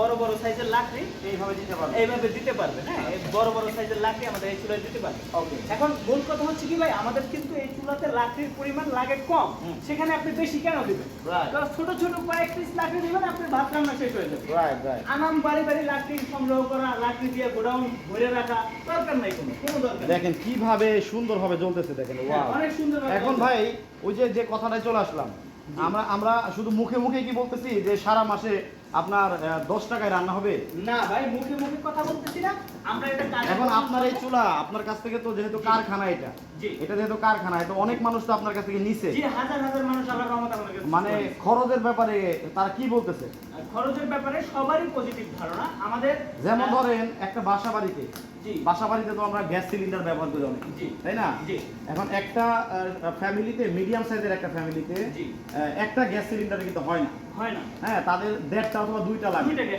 বড় বড় সাইজের লাকড়ি এইভাবে দিতে পারবেন এইভাবে দিতে পারবে হ্যাঁ? বড় বড় সাইজের লাকড়ি আমাদের এই চুলায় দিতে পারবে। ওকে এখন মূল কথা হচ্ছে কি ভাই আমাদের কিন্তু এই চুলাতে লাকড়ির পরিমাণ লাগে কম। সেখানে আপনি বেশি কেন দিবেন? ছোট ছোট কয়েক পিস লাকড়ি দিবেন আপনি ভাত রান্না শেষ হয়ে যাবে। রাইট রাইট আনাম বাড়ি বাড়ি লাকড়ি সংগ্রহ করা লাকড়ি দিয়ে গোডাউন ভরে রাখা দরকার নাই কোনো কোনো দরকার দেখেন কীভাবে সুন্দরভাবে জ্বলতেছে দেখেন হ্যাঁ, ওয়াও অনেক সুন্দর এখন ভাই ওই যে যে কথাটায় চলে আসলাম আমরা আমরা শুধু মুখে মুখে কি বলতেছি যে সারা মাসে আপনার দশ টাকায় রান্না হবে? না ভাই মুখে মুখে কথা বলতেছি না আমরা এটা এখন আপনার এই চুলা আপনার কাছ থেকে তো যেহেতু কারখানা এটা এটা যেহেতু কারখানা এটা অনেক মানুষ তো আপনার কাছ থেকে নিছে। হাজার হাজার মানুষ মানে খরচের ব্যাপারে তারা কি বলতেছে? খরচের ব্যাপারে সবারই পজিটিভ ধারণা। আমাদের যেমন ধরেন একটা বাসা বাড়িতে বাসা বাড়িতে তো আমরা গ্যাস সিলিন্ডার ব্যবহার করি অনেক। তাই না? এখন একটা ফ্যামিলিতে মিডিয়াম সাইজের একটা ফ্যামিলিতে। একটা গ্যাস সিলিন্ডার কিন্তু হয় না। হয় না। হ্যাঁ তাদের দেড়টা অথবা দুইটা লাগে।